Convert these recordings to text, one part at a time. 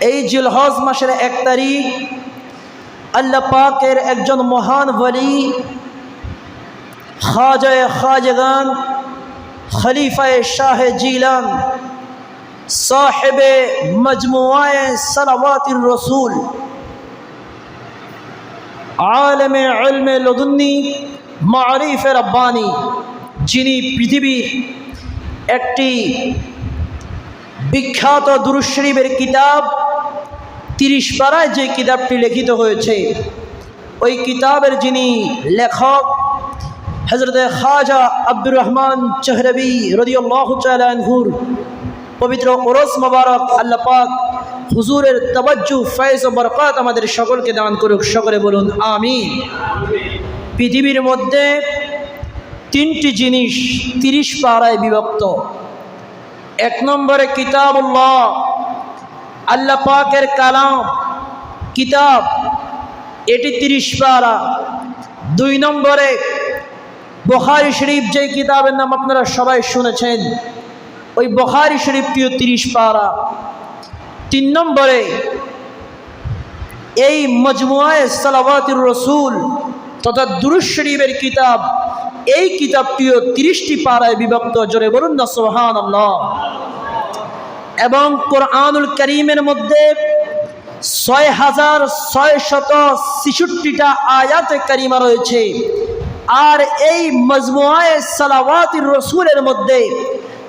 এই জিলহজ মাসের এক তারিখ আল্লাহ পাকের একজন মহান বলি খাজায় খাজগান খলিফায় শাহ জিলান, সাহেবে মজমুয়ায় সলাওয়াতির রসুল, আলমে আলমে লদুন্নি, মারিফে রব্বানি, যিনি পৃথিবীর একটি বিখ্যাত দুরুশরীফের কিতাব তিরিশ পাড়ায় যে কিতাবটি লিখিত হয়েছে, ওই কিতাবের যিনি লেখক হজরত খাজা আব্দুর রহমান চহরবি রদিউল্লাহ চালহুর পবিত্র ওরস মোবারক, আল্লাহ পাক হুজুরের তবজ্জু ফয়েজ ও বরকাত আমাদের সকলকে দান করুক, সকলে বলুন আমি পৃথিবীর মধ্যে তিনটি জিনিস তিরিশ পাড়ায় বিভক্ত। এক নম্বরে কিতাবুল্লাহ আল্লাহ পাকের কালাম কিতাব, এটি তিরিশ পারা। দুই নম্বরে বখারি শরীফ যে কিতাবের নাম আপনারা সবাই শুনেছেন, ওই বখারি শরীফটিও তিরিশ পারা। তিন নম্বরে এই মজমুয়ায় সালাবাতুর রসুল তথা দুরুশ শরীফের কিতাব, এই কিতাবটিও তিরিশটি পাড়ায় বিভক্ত। জোরে বলুন না সোহান আল্লাহ এবং কোরআনুল করিমের মধ্যে ছয় হাজার ছয় শত ছেষট্টিটা আয়াত করিমা রয়েছে। আর এই মজমুয়ায় সালাওয়াতির রসুলের মধ্যে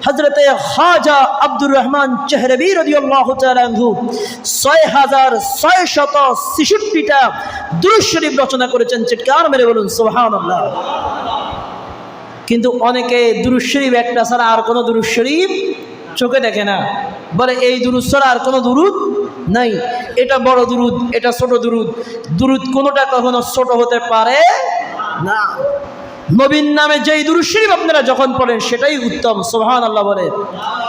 হজরতে খাজা আব্দুর রহমান চেহরবি ছয় হাজার ছয় শত ছেষট্টিটা দুরুশরীফ রচনা করেছেন। চিৎকার মেরে বলুন সোহান আল্লাহ কিন্তু অনেকে দুরুশরীফ একটা ছাড়া আর কোনো দুরুশরীফ চোখে দেখে না। বলে, এই দুরুদ ছাড়া আর কোনো দুরুদ নাই। এটা বড় দুরুদ, এটা ছোট দুরুদ। দুরুদ কোনোটা কখনো ছোট হতে পারে না। নবীন নামে যেই দুরুদ শরীফ আপনারা যখন পড়েন, সেটাই উত্তম। সোহান আল্লাহ বলে। তো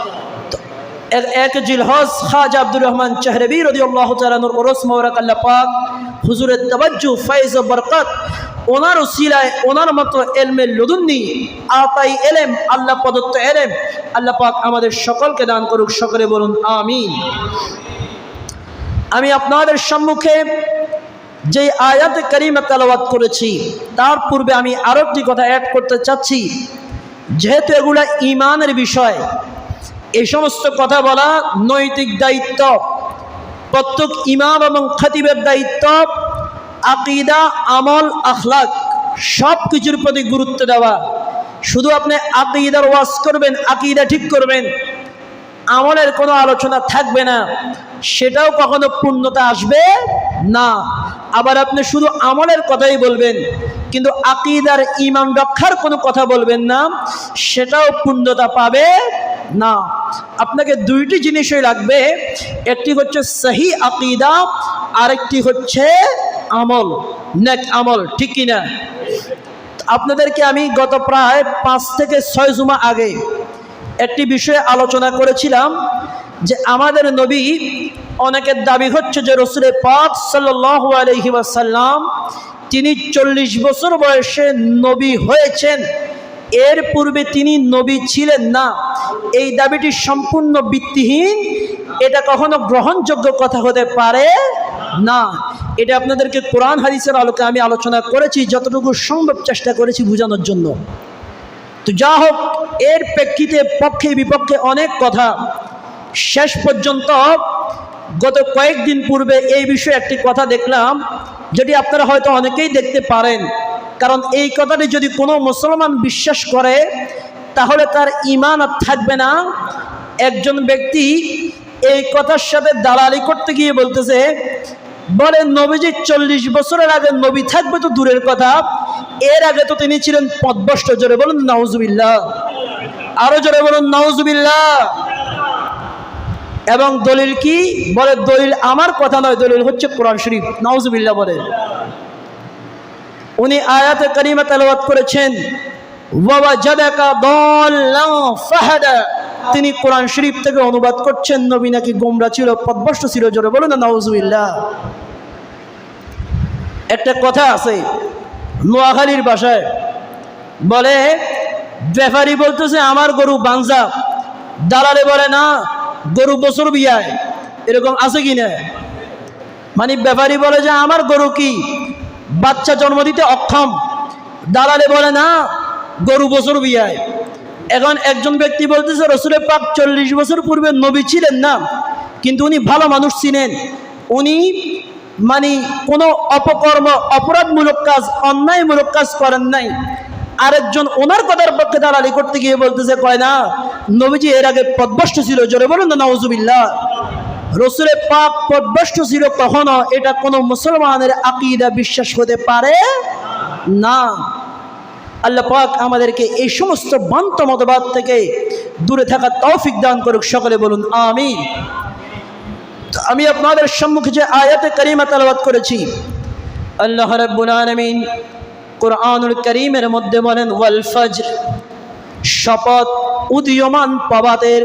এক- জিলহজ খাজ আব্দুর রহমান চেহরবি রদি আল্লাহ তালানুর ওরস মোবারক আল্লাহ পাক হুজুরের তবাজ্জু ফাইজ বরকত, ওনার উসিলায় ওনার মতো এলমে লুদুন্নি আতাই এলেম, আল্লাহ প্রদত্ত এলেম, আল্লাহ পাক আমাদের সকলকে দান করুক, সকলে বলুন আমিন। আমি আপনাদের সম্মুখে যে আয়াত করিমা তালাবাত করেছি, তার পূর্বে আমি আরও একটি কথা অ্যাড করতে চাচ্ছি, যেহেতু এগুলা ইমানের বিষয় এই সমস্ত কথা বলা নৈতিক দায়িত্ব। প্রত্যেক ইমাম এবং খতিবের দায়িত্ব, আকিদা, আমল, আখলাক সব কিছুর প্রতি গুরুত্ব দেওয়া। শুধু আপনি আকিদার ওয়াজ করবেন, আকিদা ঠিক করবেন, আমলের কোনো আলোচনা থাকবে না। সেটাও কখনো পূর্ণতা আসবে না। আবার আপনি শুধু আমলের কথাই বলবেন, কিন্তু আকিদার ইমান রক্ষার কোনো কথা বলবেন না, সেটাও পূর্ণতা পাবে না আপনাকে দুইটি জিনিসই লাগবে। একটি হচ্ছে সহি আকিদা, আরেকটি হচ্ছে আমল, নেক আমল, ঠিক কিনা? আপনাদেরকে আমি গত প্রায় পাঁচ থেকে ছয় জুমা আগে একটি বিষয়ে আলোচনা করেছিলাম যে আমাদের নবী অনেকের দাবি হচ্ছে যে রসুল পাক সাল্লাহ আলহি ওয়াসাল্লাম, তিনি চল্লিশ বছর বয়সে নবী হয়েছেন। এর পূর্বে তিনি নবী ছিলেন না। এই দাবিটি সম্পূর্ণ ভিত্তিহীন। এটা কখনো গ্রহণযোগ্য কথা হতে পারে না। এটা আপনাদেরকে কোরআন হাদিসের আলোকে আমি আলোচনা করেছি, যতটুকু সম্ভব চেষ্টা করেছি বোঝানোর জন্য। তো যা হোক, এর প্রেক্ষিতে পক্ষে বিপক্ষে অনেক কথা। শেষ পর্যন্ত গত কয়েকদিন পূর্বে এই বিষয়ে একটি কথা দেখলাম, যেটি আপনারা হয়তো অনেকেই দেখতে পারেন। কারণ এই কথাটি যদি কোনো মুসলমান বিশ্বাস করে, তাহলে তার ইমান আর থাকবে না। একজন ব্যক্তি এই কথার সাথে দালালি করতে গিয়ে বলতেছে, বলে নবীজি, চল্লিশ বছরের আগে নবী থাকবে তো দূরের কথা, এর আগে তো তিনি ছিলেন পদভষ্ট জোরে বলুন, নাউজুবিল্লাহ। আরও জোরে বলুন, নাউজুবিল্লাহ। এবং দলিল কি? বলে, দলিল আমার কথা নয়, দলিল হচ্ছে কোরআন শরীফ। নাউজুবিল্লাহ বলে। উনি আয়াতে করিমা তেলাওয়াত করেছেন। তিনি কোরআন শরীফ থেকে অনুবাদ করছেন, নবী নাকি গোমরা ছিল পদভষ্ট ছিল, জোরে বলুন না, নাউজুবিল্লাহ। একটা কথা আছে, নোয়াখালীর বাসায় বলে ব্যাপারী বলতেছে, আমার গরু বাঞ্জা। দালালে বলে, না, গরু বছর বিয়ায়। এরকম আছে কি না? মানে ব্যাপারী বলে যে, আমার গরু কি? বাচ্চা জন্ম দিতে অক্ষম। দালালে বলে, না, গরু বছর বিয়ায়। এখন একজন ব্যক্তি বলতেছে রসুলের পাক চল্লিশ বছর পূর্বে নবী ছিলেন না, কিন্তু উনি ভালো মানুষ ছিলেন। উনি মানে কোনো অপকর্ম, অপরাধমূলক কাজ, অন্যায়মূলক কাজ করেন নাই। আরেকজন ওনার কথার পক্ষে দালালি করতে গিয়ে বলতেছে, কয় না, নবীজি এর আগে পদভষ্ট ছিল। জোরে বলুন না নওজুবিল্লাহ রসুলের পাক পদভষ্ট ছিল কখনো? এটা কোনো মুসলমানের আকিদা বিশ্বাস হতে পারে না। আল্লাহ পাক আমাদেরকে এই সমস্ত বান্ত মতবাদ থেকে দূরে থাকা তৌফিক দান করুক। সকলে বলুন আমি আমি আপনাদের সম্মুখে যে আয়াতে করিমা তালাবাত করেছি, আল্লাহ রাব্বুল আলামিন কোরআনুল করিমের মধ্যে বলেন, ওয়াল ফজর, শপথ উদীয়মান প্রভাতের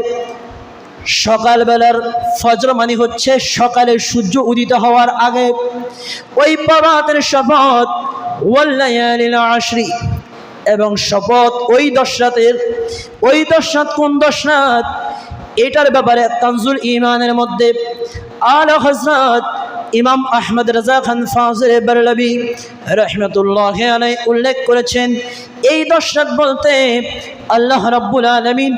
সকালবেলার ফজর মানে হচ্ছে সকালে সূর্য উদিত হওয়ার আগে। ওই প্রভাতের শপথ আশরি। এবং শপথ ওই দশ রাতের। ওই দশ রাত কোন দশ রাত? এটার ব্যাপারে তানজুল ইমানের মধ্যে আল হজরত ইমাম আহমদ রাজা খান ফাজর বারলবি রহমতুল্লাহ উল্লেখ করেছেন, এই দশ রাত বলতে আল্লাহ রব্বুল আলমিন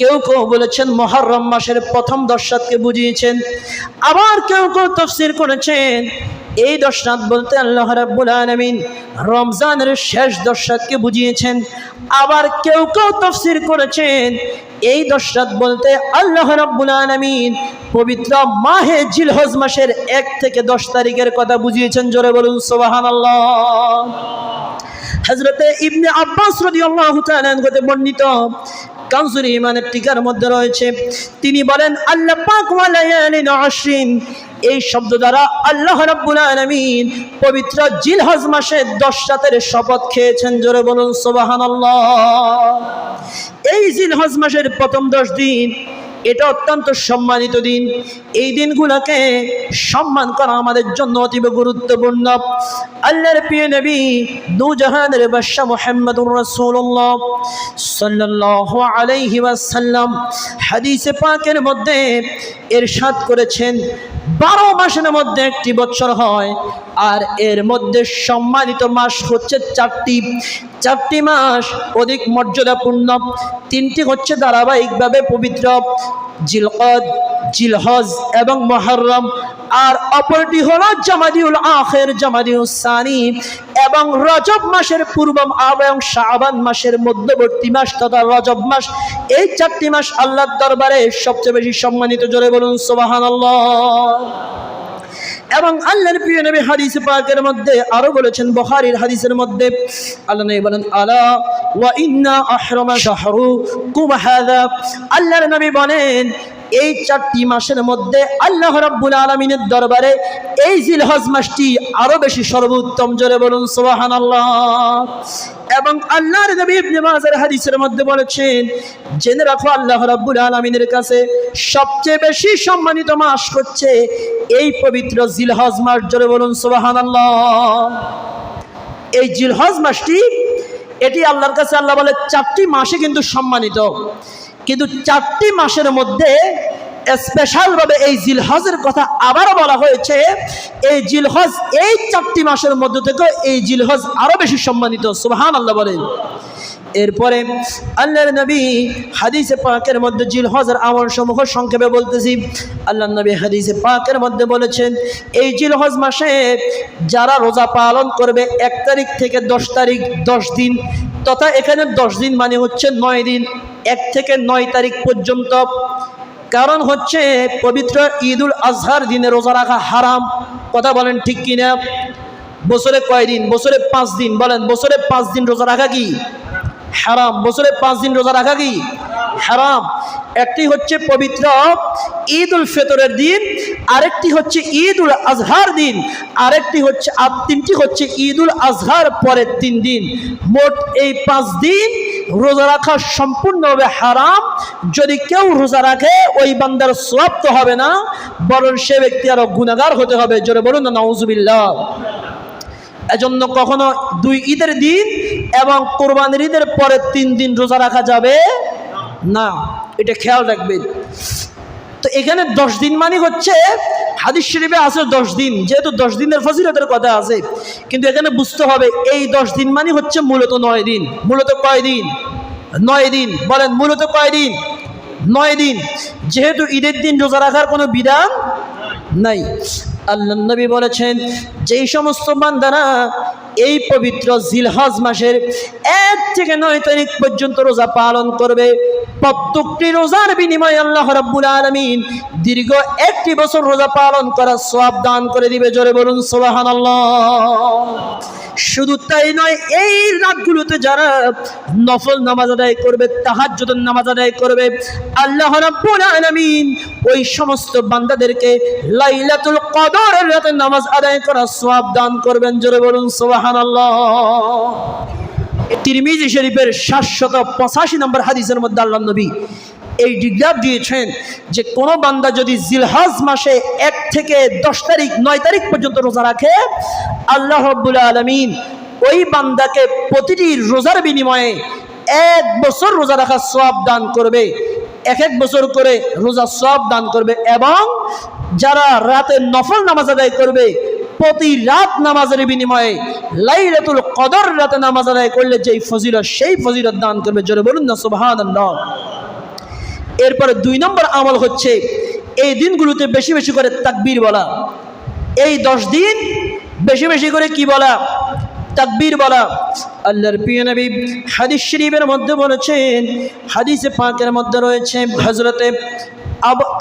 কেউ কেউ বলেছেন মহরম মাসের প্রথম দশ রাতকে বুঝিয়েছেন, আবার কেউ কেউ তফসির করেছেন। এই রাত বলতে আল্লাহ রাব্বুল আলমিন রমজানের শেষ দশ রাতকে বুঝিয়েছেন, আবার কেউ কেউ তফসির করেছেন। এই দশ রাত বলতে আল্লাহ রাব্বুল আলমিন পবিত্র মাহে জিলহজ মাসের এক থেকে দশ তারিখের কথা বুঝিয়েছেন, জোরে বলুন সোবাহান আল্লাহ ইবনে আব্বাস তাআলা হতে বর্ণিত কাউসুর ইমানের টিকার মধ্যে রয়েছে। তিনি বলেন, আল্লাহ পাক ওয়া এই শব্দ দ্বারা আল্লাহ রাব্বুল আলামিন পবিত্র জিলহজ মাসে দশ রাতের শপথ খেয়েছেন। জোরে বলুন, সুবহানাল্লাহ। এই জিলহজ মাসের প্রথম দশ দিন এটা অত্যন্ত সম্মানিত দিন। এই দিনগুলোকে সম্মান করা আমাদের জন্য অতীব গুরুত্বপূর্ণ। আল্লাহর প্রিয় নবী দু জাহানের বাদশা মোহাম্মদুর রাসূলুল্লাহ সাল্লাল্লাহু আলাইহি ওয়াসাল্লাম হাদিসে পাকের মধ্যে এরশাদ করেছেন, বারো মাসের মধ্যে একটি বছর হয় আর এর মধ্যে সম্মানিত মাস হচ্ছে চারটি। চারটি মাস অধিক মর্যাদাপূর্ণ, তিনটি হচ্ছে ধারাবাহিকভাবে পবিত্র। জিলকদ, জিলহজ এবং মহরম। আর অপরটি হল জামাদিউল আখের, জামাদিউল সানি। এবং রজব মাসের পূর্ব এবং শাহবান মাসের মধ্যবর্তী মাস তথা রজব মাস, এই চারটি মাস আল্লাহর দরবারে সবচেয়ে বেশি সম্মানিত। জোরে বলুন, সুবহানাল্লাহ। এবং আল্লাহর প্রিয় নবী হাদিস পাকের মধ্যে আরও বলেছেন, বখারির হাদিসের মধ্যে আল্লাহ নবী বলেন, আলা ওয়া ইন্না আহরামা শাহরু কুম হাযা আল্লাহর নবী বলেন এই চারটি মাসের মধ্যে আল্লাহ রাব্বুল আলামিনের দরবারে এই জিলহজ মাসটি আরও বেশি সর্বোত্তম, জোরে বলুন, সুবহানাল্লাহ। এবং আল্লাহর নবী হাদিসের মধ্যে বলেছেন, জেনে রাখো, আল্লাহ রাব্বুল আলামিনের কাছে সবচেয়ে বেশি সম্মানিত মাস হচ্ছে এই পবিত্র জিলহজ মাস, জোরে বলুন, সুবহানাল্লাহ। এই জিলহজ মাসটি, এটি আল্লাহর কাছে আল্লাহ বলে, চারটি মাসে কিন্তু সম্মানিত। কিন্তু চারটি মাসের মধ্যে স্পেশালভাবে এই জিলহজের কথা আবারও বলা হয়েছে, এই জিলহজ এই চারটি মাসের মধ্য থেকে এই জিলহজ আরও বেশি সম্মানিত সুবহান আল্লাহ বলেন। এরপরে আল্লাহর নবী হাদিসে পাকের মধ্যে জিলহজের আমল সমূহ সংক্ষেপে বলতেছি। আল্লাহ নবী হাদিসে পাকের মধ্যে বলেছেন, এই জিলহজ মাসে যারা রোজা পালন করবে এক তারিখ থেকে দশ তারিখ, দশ দিন, তথা এখানে দশ দিন মানে হচ্ছে নয় দিন। এক থেকে নয় তারিখ পর্যন্ত। কারণ হচ্ছে পবিত্র ঈদুল আজহার দিনে রোজা রাখা হারাম। কথা বলেন ঠিক কিনা? বছরে কয় দিন? বছরে পাঁচ দিন। বলেন, বছরে পাঁচ দিন রোজা রাখা কি? হারাম। বছরে পাঁচ দিন রোজা রাখা কি? হারাম। একটি হচ্ছে পবিত্র ঈদ উল ফেতরের দিন, আরেকটি হচ্ছে ঈদ উল আজহার দিন, আরেকটি হচ্ছে আর তিনটি হচ্ছে ঈদ উল আজহার পরের তিন দিন। মোট এই পাঁচ দিন রোজা রাখা সম্পূর্ণভাবে হারাম। যদি কেউ রোজা রাখে, ওই বান্দার সব তো হবে না, বরং সে ব্যক্তি আরও গুণাগার হতে হবে। জোরে বলুন না এজন্য কখনো দুই ঈদের দিন এবং কোরবানির ঈদের পরের তিন দিন রোজা রাখা যাবে না। এটা খেয়াল রাখবেন। তো এখানে দশ দিন মানে হচ্ছে হাদিস শরীফে আছে দশ দিন, যেহেতু দশ দিনের ফজিলতের কথা আছে, কিন্তু এখানে বুঝতে হবে, এই দশ দিন মানে হচ্ছে মূলত নয় দিন। মূলত কয় দিন? নয় দিন। বলেন, মূলত কয় দিন? নয় দিন। যেহেতু ঈদের দিন রোজা রাখার কোনো বিধান নাই। আল্লাহ নবী বলেছেন, যেই সমস্ত বান্দারা এই পবিত্র জিলহজ মাসের এক থেকে নয় তারিখ পর্যন্ত রোজা পালন করবে। প্রত্যেকটি রোজার বিনিময়ে আল্লাহ রাব্বুল আলামিন দীর্ঘ একটি বছর রোজা পালন করার সওয়াব দান করে দিবে। জোরে বলুন, সুবহানাল্লাহ। শুধু তাই নয়, এই রাতগুলোতে যারা নফল নামাজ আদায় করবে তাহার তাহাজ্জুদের নামাজ আদায় করবে, আল্লাহ রাব্বুল আলামিন ওই সমস্ত বান্দাদেরকে লাইলাতুল কদরের রাতে নামাজ আদায় করার সওয়াব দান করবেন। জোরে বলুন সুবহানাল্লাহ। তিরমিজি শরীফের সাতশত পঁচাশি নম্বর হাদিসের মধ্যে আল্লাহ নবী এই ডিগ্রাফ দিয়েছেন যে কোনো বান্দা যদি জিলহাজ মাসে এক থেকে দশ তারিখ, নয় তারিখ পর্যন্ত রোজা রাখে, আল্লাহ রব্বুল আলমিন ওই বান্দাকে প্রতিটি রোজার বিনিময়ে এক বছর রোজা রাখার সব দান করবে। এক এক বছর করে রোজা সব দান করবে এবং যারা রাতে নফল নামাজ আদায় করবে প্রতি রাত নামাজের বিনিময়ে লাইলাতুল কদর রাতে নামাজ আদায় করলে যেই ফজিলত, সেই ফজিলত দান করবে। জোরে বলুন না, সুবহানাল্লাহ। এরপরে দুই নম্বর আমল হচ্ছে এই দিনগুলোতে বেশি বেশি করে তাকবীর বলা। এই দশ দিন বেশি বেশি করে কি বলা? তাকবীর বলা। আল্লাহর প্রিয় নবী হাদিস শরীফের মধ্যে বলেছেন, হাদিসে পাকের মধ্যে রয়েছে হজরতে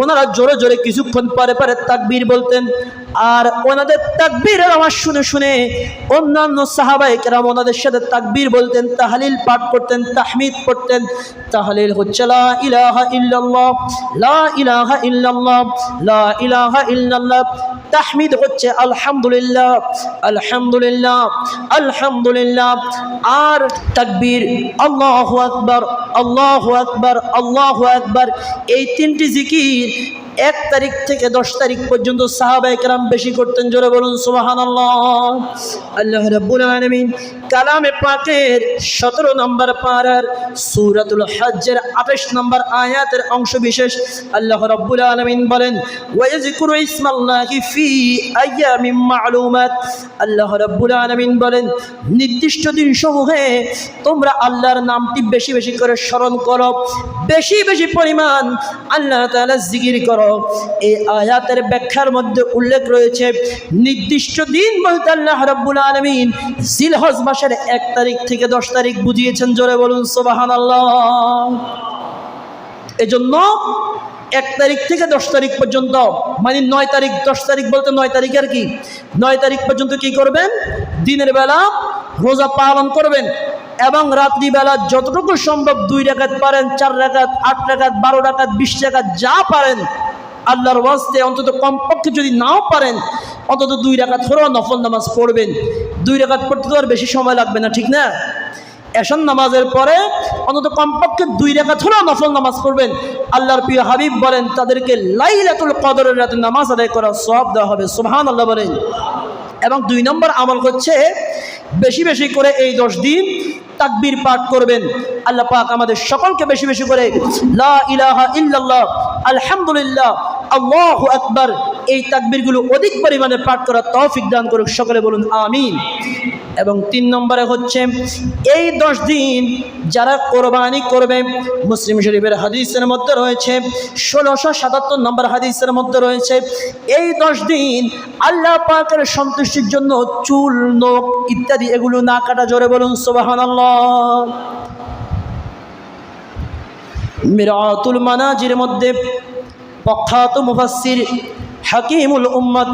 ওনারা জোরে জোরে কিছুক্ষণ পরে পরে তাকবীর বলতেন। আর ওনাদের তাকবীরের আওয়াজ শুনে শুনে অন্যান্য সাহাবায়ে কেরাম ওনাদের সাথে তাকবীর বলতেন, তাহলিল পাঠ করতেন, তাহমিদ পড়তেন। তাহলিল হচ্ছে লা ইলাহা ইল্লাল্লাহ, লা ইলাহা ইল্লাল্লাহ, লা ইলাহা ইল্লাল্লাহ। তাহমিদ হচ্ছে আলহামদুলিল্লাহ আলহামদুলিল্লাহ আলহামদুলিল্লাহ। আর তাকবীর, আল্লাহ আকবর আল্লাহ আকবর আল্লাহ আকবর। এই তিনটি জিকির এক তারিখ থেকে দশ তারিখ পর্যন্ত সাহাবায়ে কেরাম বেশি করতেন, জোরে বলুন, সুবহানাল্লাহ। আল্লাহ রাব্বুল কালামে পাকের সতেরো নম্বর পারার সূরাতুল হজ্জের আঠাশ নম্বর আয়াতের অংশ বিশেষ আল্লাহ রাব্বুল আলামিন বলেন ফি আল্লাহ রাব্বুল আলামিন বলেন, নির্দিষ্ট দিন সমূহে তোমরা আল্লাহর নামটি বেশি বেশি করে স্মরণ করো। বেশি বেশি পরিমাণ আল্লাহ তাআলা জিকির করো। এই আয়াতের ব্যাখ্যার মধ্যে উল্লেখ রয়েছে, নির্দিষ্ট দিন বলতে আল্লাহ রাব্বুল আলামিন জিলহজ মাসের এক তারিখ থেকে দশ তারিখ বুঝিয়েছেন, জোরে বলুন, সুবহানাল্লাহ। এজন্য এক তারিখ থেকে দশ তারিখ পর্যন্ত মানে নয় তারিখ, দশ তারিখ বলতে নয় তারিখ আর কি? নয় তারিখ পর্যন্ত কি করবেন? দিনের বেলা রোজা পালন করবেন এবং রাত্রিবেলা যতটুকু সম্ভব দুই রাকাত পারেন, চার রাকাত আট রাকাত বারো রাকাত বিশ রাকাত যা পারেন আল্লাহর ওয়াস্তে অন্তত কমপক্ষে যদি নাও পারেন, অন্তত দুই রাকাত হলেও নফল নামাজ পড়বেন। দুই রাকাত পড়তে তো আর বেশি সময় লাগবে না, ঠিক না? এশান নামাজের পরে অন্তত কমপক্ষে দুই রেখা হলেও নফল নামাজ পড়বেন। আল্লাহর প্রিয় হাবিব বলেন, তাদেরকে লাইলাতুল কদরের রাতে নামাজ আদায় করার সব দেওয়া হবে সুবহান আল্লাহ বলেন। এবং দুই নম্বর আমল হচ্ছে বেশি বেশি করে এই দশ দিন তাকবীর পাঠ করবেন। আল্লাহ পাক আমাদের সকলকে বেশি বেশি করে লা ইলাহা ইল্লাল্লাহ আলহামদুলিল্লাহ আল্লাহু আকবার। এই তাকবিরগুলো অধিক পরিমাণে পাঠ করার তৌফিক দান করুক, সকলে বলুন আমিন। এবং তিন নম্বরে হচ্ছে, এই দশ দিন যারা কোরবানি করবে, মুসলিম শরীফের হাদিসের মধ্যে রয়েছে, ষোলোশো সাতাত্তর নম্বর হাদিসের মধ্যে রয়েছে, এই দশ দিন আল্লাহ পাকের সন্তুষ্টির জন্য চুল, নখ ইত্যাদি এগুলো না কাটা, জোরে বলুন সোবাহান মিরাতুল মানাজির মধ্যে প্রখ্যাত মুফাসসির হাকিমুল উম্মত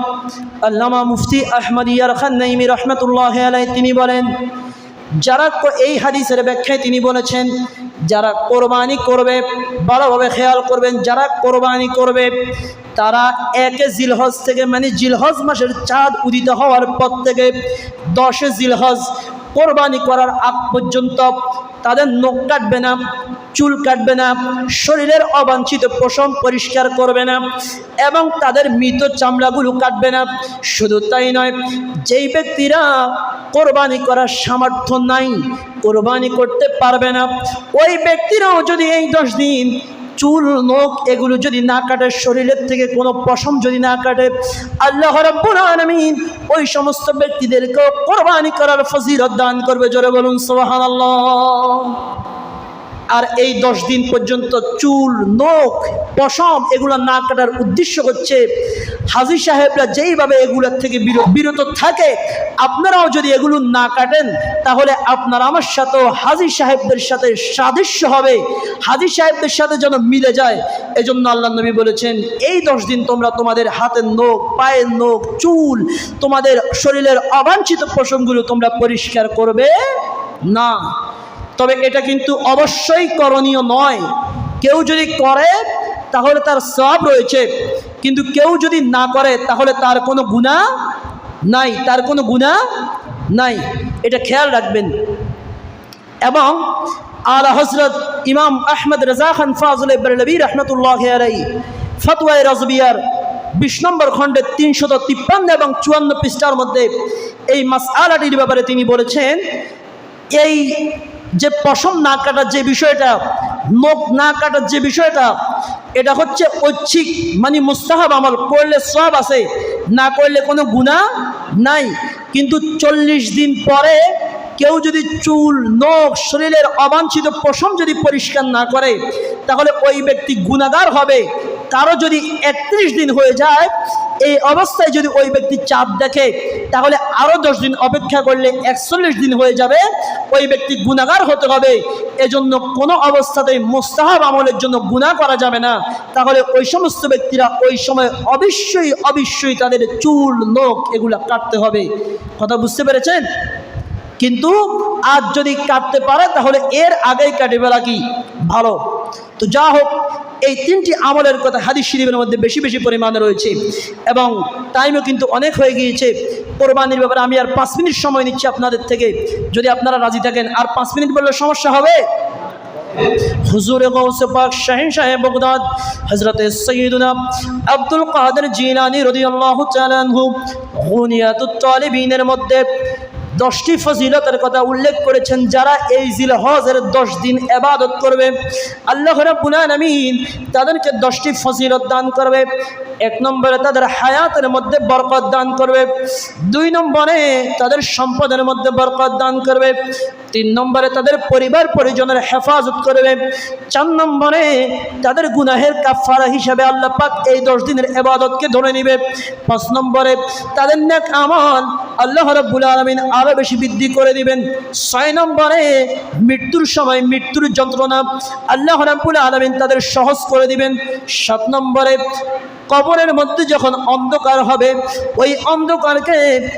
আল্লামা মুফতি আহমদ ইয়ার খান নাইমি রহমতুল্লাহ আলাই তিনি বলেন, যারা এই হাদিসের ব্যাখ্যায় তিনি বলেছেন, যারা কোরবানি করবে, ভালোভাবে খেয়াল করবেন, যারা কোরবানি করবে, তারা একে জিলহজ থেকে মানে জিলহজ মাসের চাঁদ উদিত হওয়ার পর থেকে দশে জিলহজ কোরবানি করার আগ পর্যন্ত তাদের নখ কাটবে না। চুল কাটবে না, শরীরের অবাঞ্ছিত পশম পরিষ্কার করবে না এবং তাদের মৃত চামড়াগুলো কাটবে না। শুধু তাই নয়, যেই ব্যক্তিরা কোরবানি করার সামর্থ্য নাই, কোরবানি করতে পারবে না, ওই ব্যক্তিরাও যদি এই দশ দিন চুল, নখ এগুলো যদি না কাটে, শরীরের থেকে কোনো পশম যদি না কাটে, আল্লাহ রাব্বুল আলামিন ওই সমস্ত ব্যক্তিদেরকে কোরবানি করার ফজিলত দান করবে। জোরে বলুন, সুবহানাল্লাহ। আর এই দশ দিন পর্যন্ত চুল, নখ, পশম এগুলো না কাটার উদ্দেশ্য হচ্ছে হাজি সাহেবরা যেইভাবে এগুলোর থেকে বির- বিরত থাকে, আপনারাও যদি এগুলো না কাটেন, তাহলে আপনার আমার সাথেও হাজি সাহেবদের সাথে সাদৃশ্য হবে। হাজি সাহেবদের সাথে যেন মিলে যায়, এজন্য আল্লাহ নবী বলেছেন, এই দশ দিন তোমরা তোমাদের হাতের নখ, পায়ের নখ, চুল, তোমাদের শরীরের অবাঞ্ছিত পশমগুলো তোমরা পরিষ্কার করবে না। তবে এটা কিন্তু অবশ্যই করণীয় নয়। কেউ যদি করে, তাহলে তার সব রয়েছে। কিন্তু কেউ যদি না করে, তাহলে তার কোনো গুণা নাই, তার কোনো গুণা নাই। এটা খেয়াল রাখবেন। এবং আলা হজরত ইমাম আহমদ রাজা খান ফাজল ইবরলবী রহমতুল্লাহ আলাই ফতওয়াই রাজবিয়ার বিশ নম্বর খণ্ডে তিনশত তিপ্পান্ন এবং চুয়ান্ন পৃষ্ঠার মধ্যে এই মাস আলাটির ব্যাপারে তিনি বলেছেন, এই যে পশম না কাটার যে বিষয়টা নখ না কাটার যে বিষয়টা, এটা হচ্ছে ঐচ্ছিক মানে মুস্তাহাব আমল। করলে সব আছে, না করলে কোনো গুণা নাই। কিন্তু চল্লিশ দিন পরে কেউ যদি চুল, নখ, শরীরের অবাঞ্ছিত পশম যদি পরিষ্কার না করে, তাহলে ওই ব্যক্তি গুণাগার হবে। কারও যদি একত্রিশ দিন হয়ে যায়, এই অবস্থায় যদি ওই ব্যক্তি চাপ দেখে, তাহলে আরও দশ দিন অপেক্ষা করলে একচল্লিশ দিন হয়ে যাবে, ওই ব্যক্তি গুণাগার হতে হবে। এজন্য কোনো অবস্থাতেই মোস্তাহাব আমলের জন্য গুণা করা যাবে না। তাহলে ওই সমস্ত ব্যক্তিরা ওই সময় অবশ্যই অবশ্যই তাদের চুল, নখ এগুলা কাটতে হবে। কথা বুঝতে পেরেছেন? কিন্তু আজ যদি কাটতে পারে, তাহলে এর আগেই কাটে বেলা কি? ভালো। তো যা হোক এই তিনটি আমলের কথা হাদিস শরীফের মধ্যে বেশি বেশি পরিমাণে রয়েছে। এবং টাইমও কিন্তু অনেক হয়ে গিয়েছে। কোরবানির ব্যাপারে আমি আর পাঁচ মিনিট সময় নিচ্ছি আপনাদের থেকে। যদি আপনারা রাজি থাকেন, আর পাঁচ মিনিট বললে সমস্যা হবে? হুজুর গৌসে পাক শাহিন সাহেব বগদাদ, হযরত সৈয়দনা আব্দুল কাদের জিলানী রাদিয়াল্লাহু তাআলা আনহু, গুনিয়াতুত মধ্যে দশটি ফজিলতের কথা উল্লেখ করেছেন যারা এই জিল হজের দশ দিন এবাদত করবে। আল্লাহ রাব্বুল আলামিন তাদেরকে দশটি ফজিলত দান করবে। এক নম্বরে তাদের হায়াতের মধ্যে বরকত দান করবে। দুই নম্বরে তাদের সম্পদের মধ্যে বরকত দান করবে। তিন নম্বরে তাদের পরিবার পরিজনের হেফাজত করবে। চার নম্বরে তাদের গুনাহের কাফারা হিসাবে আল্লাহ পাক এই দশ দিনের এবাদতকে ধরে নিবে। পাঁচ নম্বরে তাদের নেক আমল আল্লাহ রব্বুল আলমিন আরও বেশি বৃদ্ধি করে দিবেন। ছয় নম্বরে মৃত্যুর সময় মৃত্যুর যন্ত্রণা আল্লাহ রব্বুল আলমিন তাদের সহজ করে দিবেন। সাত নম্বরে কবরের মধ্যে যখন অন্ধকার হবে, ওই অন্ধকারকে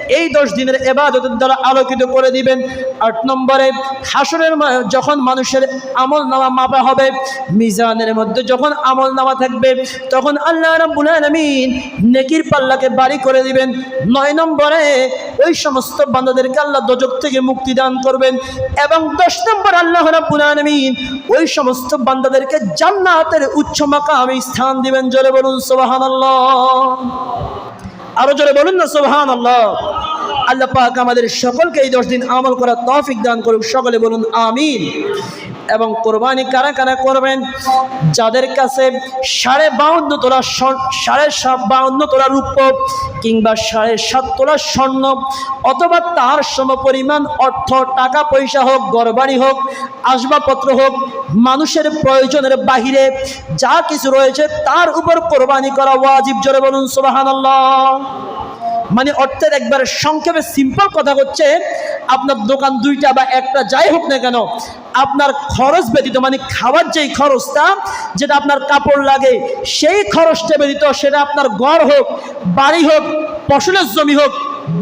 এই দশ দিনের এবাদতের দ্বারা আলোকিত করে দিবেন। আট নম্বরে, হাসরের মা- যখন মানুষের আমল নামা মাপা হবে, মিজানের মধ্যে যখন আমল নামা থাকবে, তখন আল্লাহ রাব্বুল আলামিন নেকির পাল্লাকে বাড়ি করে দিবেন। নয় নম্বরে, ওই সমস্ত বান্দাদেরকে আল্লাহ দোজক থেকে মুক্তি দান করবেন এবং দশ নম্বর আল্লাহ রাব্বুল আলামিন ওই সমস্ত বান্দাদেরকে জান্নাতের উচ্চ মাকামে স্থান দিবেন। জোরে বলুন সুবহানাল্লাহ। আরও জোরে বলুন না সোহান আল্লাহ পাক আমাদের সকলকে এই দশ দিন আমল করার তৌফিক দান করুক। সকলে বলুন, আমিন। এবং কোরবানি কারা কারা করবেন? যাদের কাছে সাড়ে বাউন্ন তোলা সাড়ে সাত বাউন্ন তোলা রূপ কিংবা সাড়ে সাত তোলা স্বর্ণ, অথবা তার সম পরিমাণ অর্থ, টাকা, পয়সা হোক গড়বাড়ি হোক, আসবাবপত্র হোক, মানুষের প্রয়োজনের বাহিরে যা কিছু রয়েছে, তার উপর কোরবানি করা ওয়াজিব। জোরে বলুন, সুবহানাল্লাহ। মানে অর্থের একবারে সংক্ষেপে সিম্পল কথা হচ্ছে, আপনার দোকান দুইটা বা একটা যাই হোক না কেন, আপনার খরচ ব্যতীত মানে খাওয়ার যেই খরচটা, যেটা আপনার কাপড় লাগে, সেই খরচটা ব্যতীত, সেটা আপনার গড় হোক, বাড়ি হোক, ফসলের জমি হোক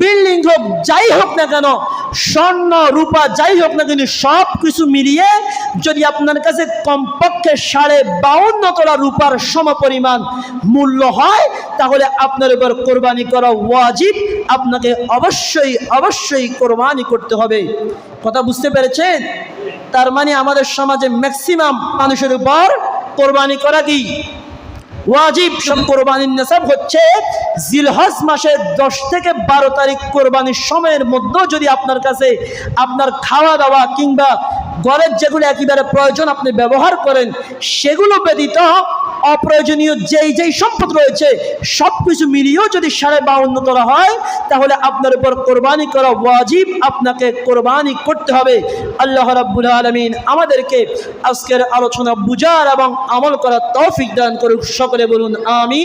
বিল্ডিং হোক, যাই হোক না কেন, স্বর্ণ, রূপা, যাই হোক না কেন সব কিছু মিলিয়ে যদি আপনার কাছে কমপক্ষে সাড়ে বাউন্ন তোলা রূপার সমপরিমাণ মূল্য হয়, তাহলে আপনার উপর কোরবানি করা ওয়াজিব। আপনাকে অবশ্যই অবশ্যই কোরবানি করতে হবে। কথা বুঝতে পেরেছেন? তার মানে আমাদের সমাজে ম্যাক্সিমাম মানুষের উপর কোরবানি করা কি? ওয়াজিব সব কোরবানির নেশাব হচ্ছে জিলহজ মাসের দশ থেকে বারো তারিখ কোরবানির সময়ের মধ্যেও যদি আপনার কাছে আপনার খাওয়া দাওয়া কিংবা ঘরের যেগুলো একেবারে প্রয়োজন আপনি ব্যবহার করেন, সেগুলো ব্যতীত অপ্রয়োজনীয় যেই যেই সম্পদ রয়েছে সব কিছু মিলিয়েও যদি সাড়ে বাউন্ন করা হয়, তাহলে আপনার উপর কোরবানি করা ওয়াজিব আপনাকে কোরবানি করতে হবে। আল্লাহ রাব্বুল আলমিন আমাদেরকে আজকের আলোচনা বুঝার এবং আমল করার তৌফিক দান করুক। সকলে বলুন আমি